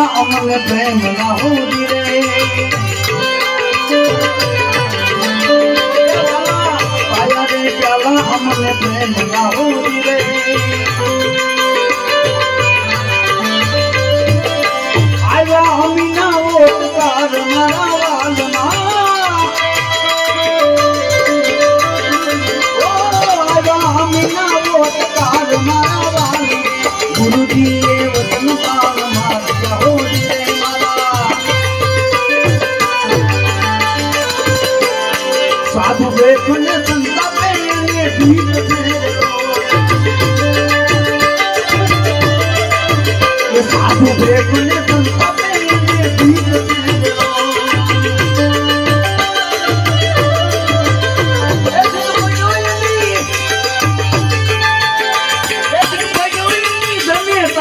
રે પ્યાલા અમને પ્રેમ ના હોદી રે. પાયા રે પ્યાલા, અમને પ્રેમ ના હોદી રે. આવ્યા અમીના ઓટકાર મારા ઓ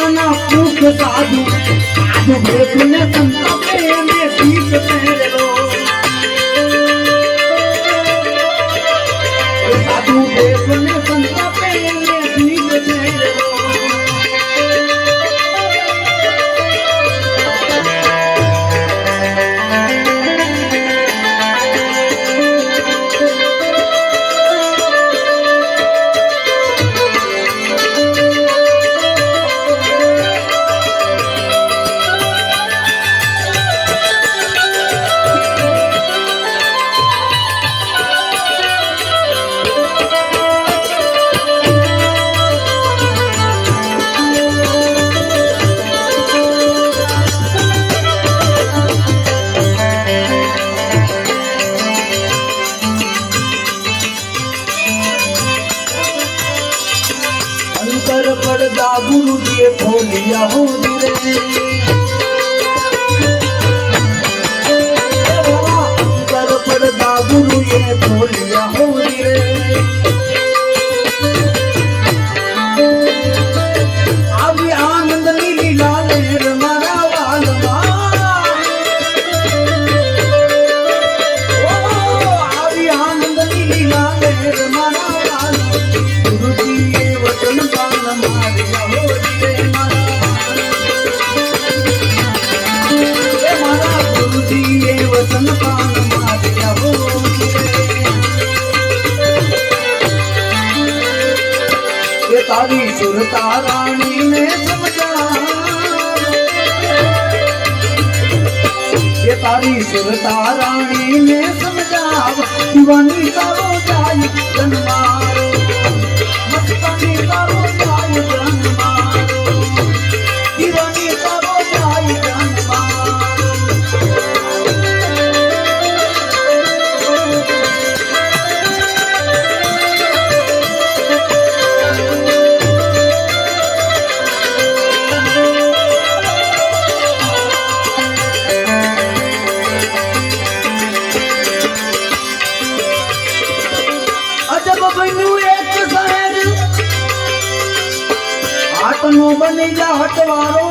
સાધુ સાધુ સાધુ બેઠને સંતાપે એને રે તારી સુરતા રાણીને સમજાવ દીવાની તારો જાય જન્મારો હાથનો બની જા હટવારો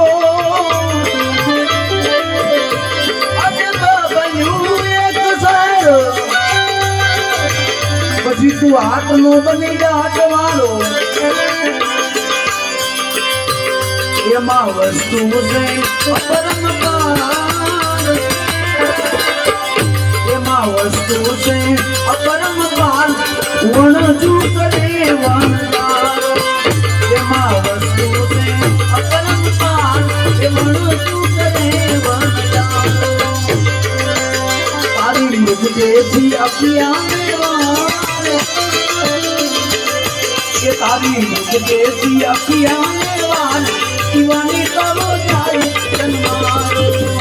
પછી તું હાથનો બની જા હટવારો એમાં વસ્તુ વસ્તુ છે અપરંપાર વણજુ કરે વનદાર તારી મુખ અપિયાને વાર દીવાની કરો જાય જન્મારો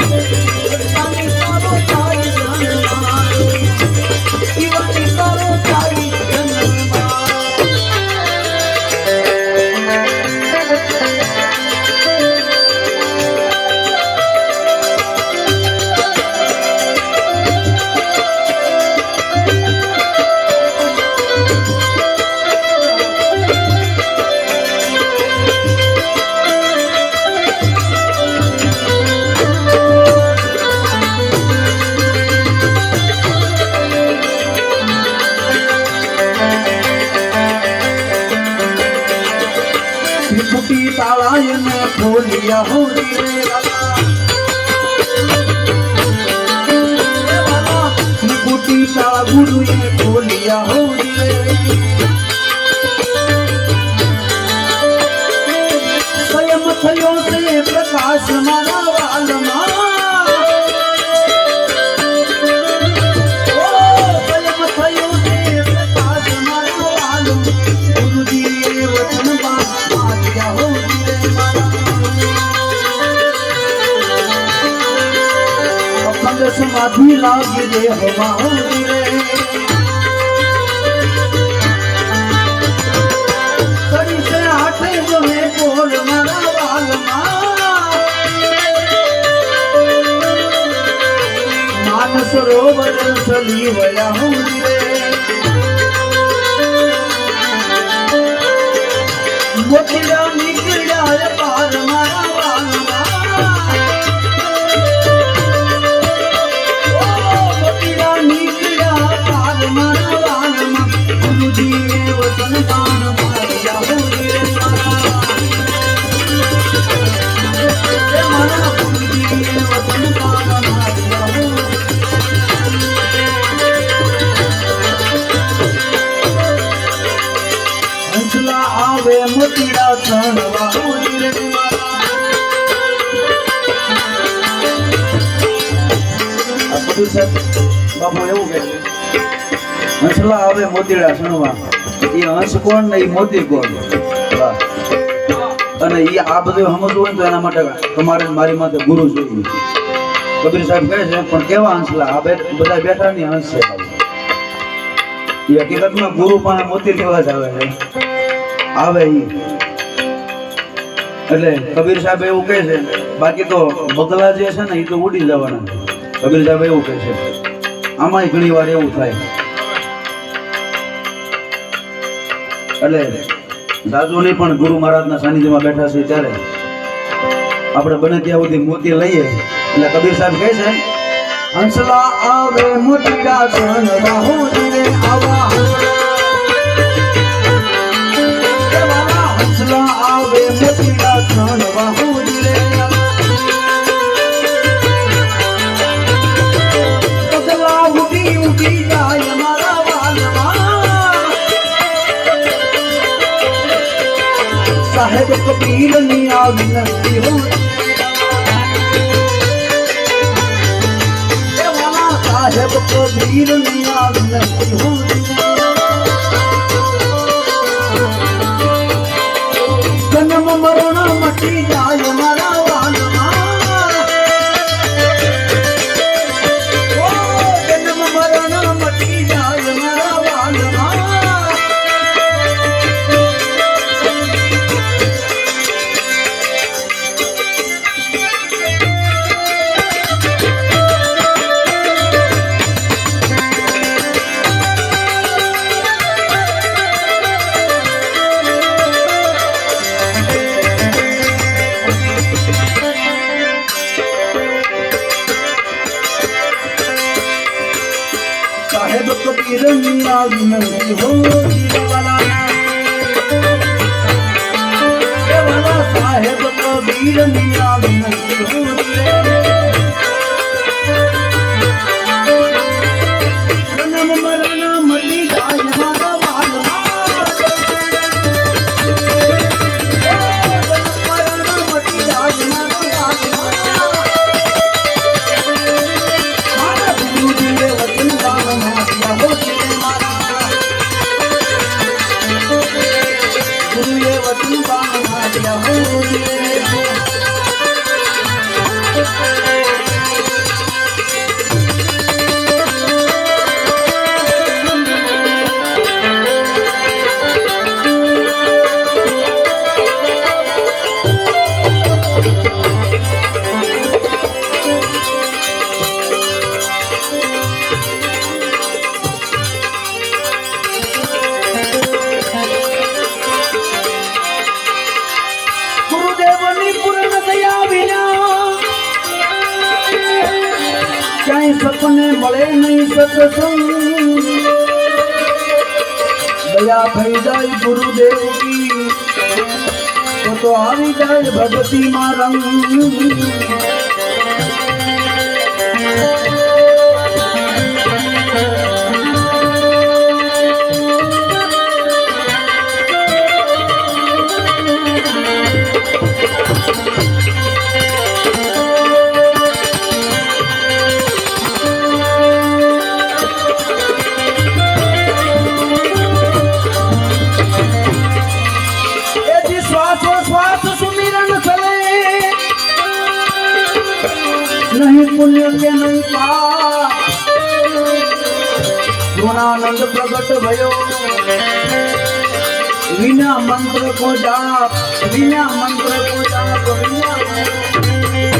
ತ್ರಿಪುಟಿ ತಾಳಾಯನ ಕೋಲಿಯ ತ್ರಿಪುಟಿ ತಾಳ ಗುರುಯ ಕೋಲಿಯ ಹೋದಿರೆ ಸ್ವಯಂ ಥಯೋ ಪ್ರಕಾಶ ಮಾನವ સમાધિ લાગી રે હવા હો રે કરી છે આઠે ગમે બોલ મારા વાલમાં. માન સરોવર સલી વયા હું રે હંસલા આવે મોતીડા ચણવા. બાપુ એવું કે હંસલા આવે મોતીડા ચણવા. એ હંસ કોણ ને એ મોતી કોણ. અને એ આ બધું સમજવું હોય તો એના માટે તમારે મારી માટે ગુરુ જોઈએ. કબીર સાહેબ કહે છે, પણ કેવા હંસલા આ બધા બેઠા ની હંસ છે. એ હકીકતમાં ગુરુ પણ મોતી લેવા જ આવે છે. આવે ઈ. એટલે કબીર સાહેબ એવું કહે છે, બાકી તો બગલા જે છે ને એ તો ઉડી જવાના. કબીર સાહેબ એવું કહે છે. આમાંય ઘણી વાર એવું થાય. એટલે નહીં પણ ગુરુ મહારાજના સાનિધ્યમાં બેઠા છે ત્યારે આપણે બને ત્યાં સુધી મોતી લઈએ. એટલે કબીર સાહેબ કહે છે હંસલા આવે મોતીડા સન રાહો રે આવા હંસલા આવે મોતીડા સન રાહો રે પગલા ઉડી વાલા સાહેબ કબીરની આ વિનંતી હો જન્મ કબીર ના વિનંતી હો સાહેબ કબીર ના વિનંતી હો ક્યાંય સપને મળે નહીં સત્સંગ. દયા થઈ જાય ગુરુદેવ કી તો આવી જાય ભક્તિમાં રંગ. નહીં પુણ્ય કે નહીં ગુણાનંદ પ્રગટ ભયો વિના મંત્ર કો જાપ, વિના મંત્ર કો જાપ. વિના